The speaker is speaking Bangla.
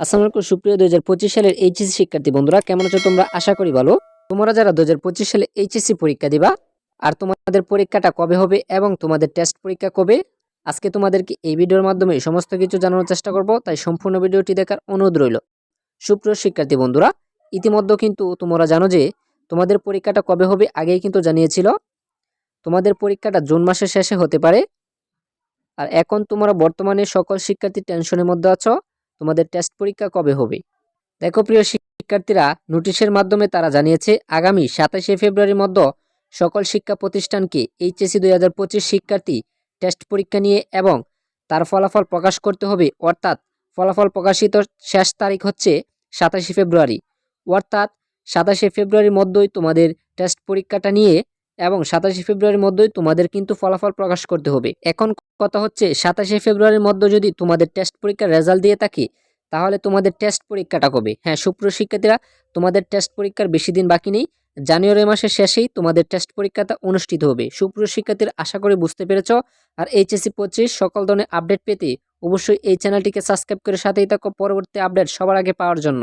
আসসালামু আলাইকুম, সুপ্রিয় দুই হাজার পঁচিশ সালের এইচএসি শিক্ষার্থী বন্ধুরা, কেমন আছো তোমরা? আশা করি ভালো। তোমরা যারা দুই হাজার পঁচিশ সালে এইচএসসি পরীক্ষা দিবা, আর তোমাদের পরীক্ষাটা কবে হবে এবং তোমাদের টেস্ট পরীক্ষা কবে, আজকে তোমাদেরকে এই ভিডিওর মাধ্যমে সমস্ত কিছু জানানোর চেষ্টা করব, তাই সম্পূর্ণ ভিডিওটি দেখার অনুরোধ রইল। সুপ্রিয় শিক্ষার্থী বন্ধুরা, ইতিমধ্যে কিন্তু তোমরা জানো যে, তোমাদের পরীক্ষাটা কবে হবে আগেই কিন্তু জানিয়েছিল। তোমাদের পরীক্ষাটা জুন মাসের শেষে হতে পারে। আর এখন তোমরা বর্তমানে সকল শিক্ষার্থী টেনশনের মধ্যে আছো তোমাদের টেস্ট পরীক্ষা কবে হবে? দেখো প্রিয় শিক্ষার্থীরা নোটিশের মাধ্যমে তারা জানিয়েছে, আগামী সাতাশে ফেব্রুয়ারির মধ্যে সকল শিক্ষা প্রতিষ্ঠানকে এইচএসসি দুই হাজার পঁচিশ শিক্ষার্থী টেস্ট পরীক্ষা নিয়ে এবং তার ফলাফল প্রকাশ করতে হবে? অর্থাৎ ফলাফল প্রকাশিত শেষ তারিখ হচ্ছে সাতাশে ফেব্রুয়ারি। অর্থাৎ সাতাশে ফেব্রুয়ারির মধ্যেই তোমাদের টেস্ট পরীক্ষাটা নিয়ে এবং সাতাশে ফেব্রুয়ারির মধ্যেই তোমাদের কিন্তু ফলাফল প্রকাশ করতে হবে। এখন কথা হচ্ছে, সাতাশে ফেব্রুয়ারির মধ্যে যদি তোমাদের টেস্ট পরীক্ষার রেজাল্ট দিয়ে থাকি, তাহলে তোমাদের টেস্ট পরীক্ষাটা কবে? হ্যাঁ সুপ্রিয় শিক্ষার্থীরা, তোমাদের টেস্ট পরীক্ষার বেশি দিন বাকি নেই। জানুয়ারি মাসের শেষেই তোমাদের টেস্ট পরীক্ষাটা অনুষ্ঠিত হবে। সুপ্রিয় শিক্ষার্থীরা, আশা করি বুঝতে পেরেছ। আর এইচএসসি পঁচিশ সকল ধরনের আপডেট পেতে অবশ্যই এই চ্যানেলটিকে সাবস্ক্রাইব করে সাথেই থাকো। পরবর্তী আপডেট সবার আগে পাওয়ার জন্য।